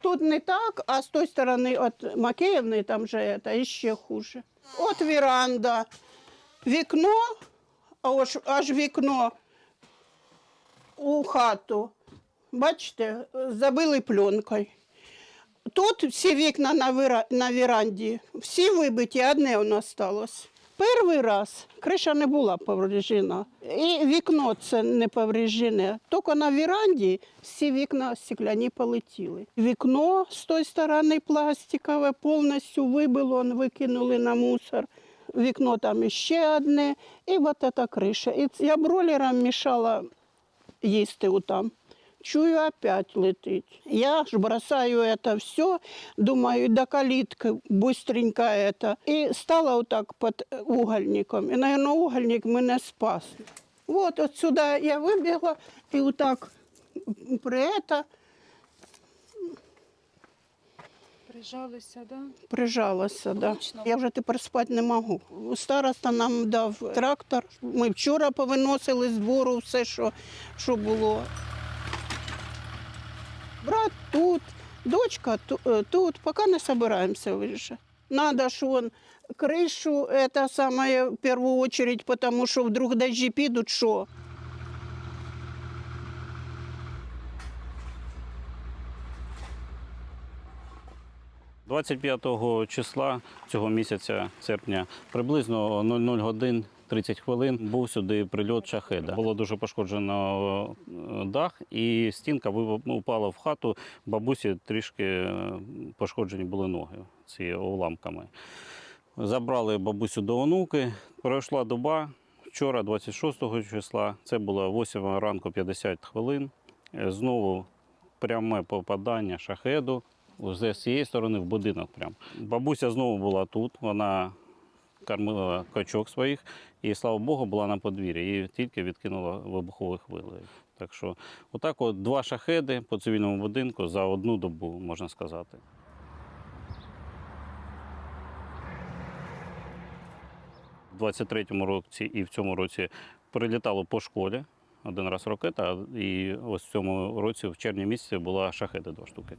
тут не так, а з тої сторони от Макеївни там же це ще хуже. От веранда, вікно, а ось аж вікно у хату. Бачите, забили пленкою. Тут всі вікна на, веранді, всі вибиті, одне у нас сталося. Перший раз криша не була повреждена, і вікно це не повреждене. Тільки на веранді всі вікна стекляні полетіли. Вікно з тої сторони пластикове повністю вибило, викинули на мусор. Вікно там ще одне, і от ця криша. І я бролером мішала їсти там. Чую, опять летить. Я ж бросаю это все, думаю, до калитки быстренько это. И стала вот так под угольником. И, наверное, угольник мене спас. Вот отсюда я выбегла и вот так при это Прижалися, да? прижалася. Да. Точно. Я вже тепер спати не можу. Староста нам дав трактор. Ми вчора повиносили з двору все, що, що було. Брат тут, дочка е, тут, поки не збираємося виїжджати. Надо ж вон кришу, це саме в першу очередь, тому що вдруг дощі підуть, що? 25 числа цього місяця, серпня, приблизно 00 годин 30 хвилин був сюди прильот шахеда. Було дуже пошкоджено е, дах, і стінка упала в хату. Бабусі трішки е, пошкоджені були ноги ці уламками. Забрали бабусю до онуки. Пройшла доба. Вчора, 26 числа, це було 8 ранку 50 хвилин. Знову пряме попадання шахеду з цієї сторони в будинок. Прям. Бабуся знову була тут, вона кормила качок своїх, і слава Богу, була на подвір'ї. Її тільки відкинула вибуховою хвилею. Так що, отак, от два шахеди по цивільному будинку за одну добу, можна сказати. У 23-му році і в цьому році прилітало по школі. Один раз ракета, і ось в цьому році, в червні місяці, була шахеди два штуки.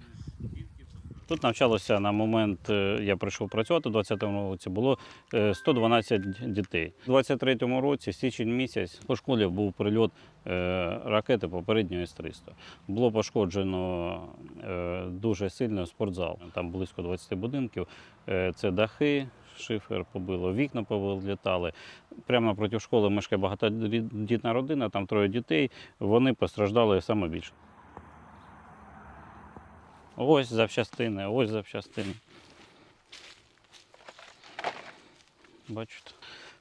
Тут навчалося на момент, е, я прийшов працювати у 20-му році, було е, 112 дітей. У 23-му році, січень місяць, по школі був прильот е, ракети попередньої С-300. Було пошкоджено е, дуже сильно спортзал. Там близько 20 будинків. Е, Це дахи, шифер побило, вікна повилітали. Прямо напроти школи мешкає багатодітна родина, там троє дітей. Вони постраждали саме більше. Ось запчастини, ось запчастини. Бачите.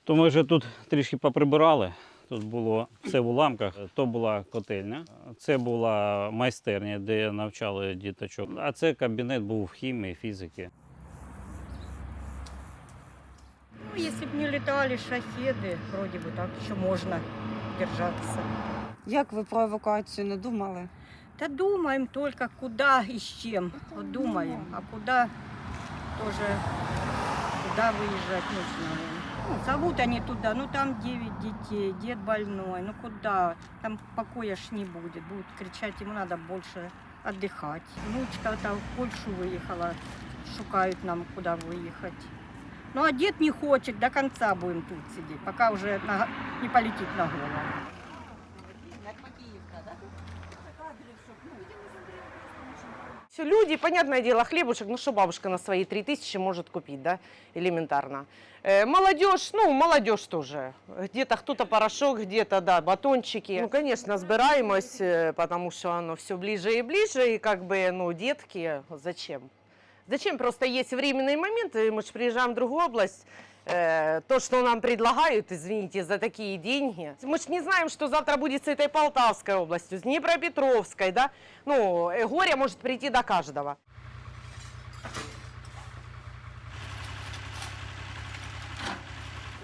То ми вже тут трішки поприбирали. Тут було все в уламках. То була котельня, це була майстерня, де навчали діточок. А це кабінет був хімії, фізики. Ну, если бы не летали шахеды, вроде бы так еще можно держаться. Як ви про евакуацію не думали? Да думаем только, куда и с чем. Вот думаем, а куда тоже, куда выезжать не знаем. Ну, зовут они туда, ну там 9 детей, дед больной, ну куда? Там покоя ж не будет. Будут кричать, ему надо больше отдыхать. Внучка там в Польшу выехала, шукают нам, куда выехать. Ну а дед не хочет, до конца будем тут сидеть, пока уже на- не полетит на голову. Все люди, понятное дело, хлебушек, ну что бабушка на свои 3000 может купить, да, элементарно. Э, молодежь, ну, молодежь тоже. Где-то кто-то порошок, где-то, да, батончики. Ну, конечно, сбираемость, э, потому что оно все ближе и ближе, и как бы, ну, детки, зачем? Зачем? Просто есть временные моменты, мы же приезжаем в другую область, э, то, что нам предлагают, извините, за такие деньги. Мы же не знаем, что завтра будет с этой Полтавской областью, с Днепропетровской, да? Ну, э, горе может прийти до каждого.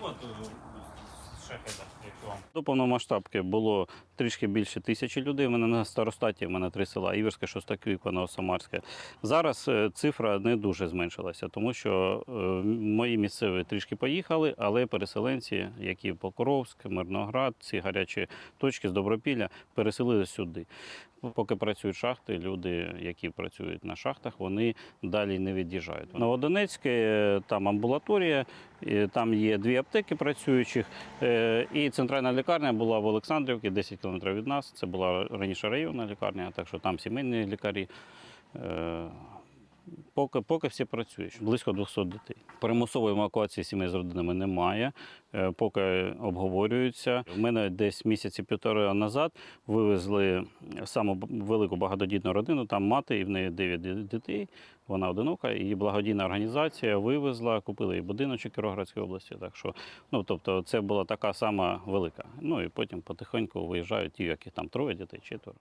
От шахеда, до повномасштабки було трішки більше тисячі людей. У мене на старостаті, в мене три села Іверське, Шостаківка, Новосамарське. Зараз е, цифра не дуже зменшилася, тому що е, мої місцеві трішки поїхали, але переселенці, які Покровськ, Мирноград, ці гарячі точки з Добропілля, переселили сюди. Поки працюють шахти, люди, які працюють на шахтах, вони далі не від'їжджають. Новодонецьке е, там амбулаторія, там є дві аптеки працюючих. е, І центральна лікарня була в Олександрівці, 10 кілометрів від нас. Це була раніше районна лікарня, так що там сімейні лікарі. Поки, поки всі працюють, близько 200 дітей. Примусової евакуації сімей з родинами немає, е, поки обговорюються. У мене десь місяці півтори назад вивезли саму велику багатодітну родину. Там мати, і в неї 9 дітей. Вона одинока, і благодійна організація вивезла, купила їй будиночок в Кіровоградській області. Так що, ну тобто, це була така сама велика. Ну і потім потихеньку виїжджають ті, яких там троє дітей, четверо.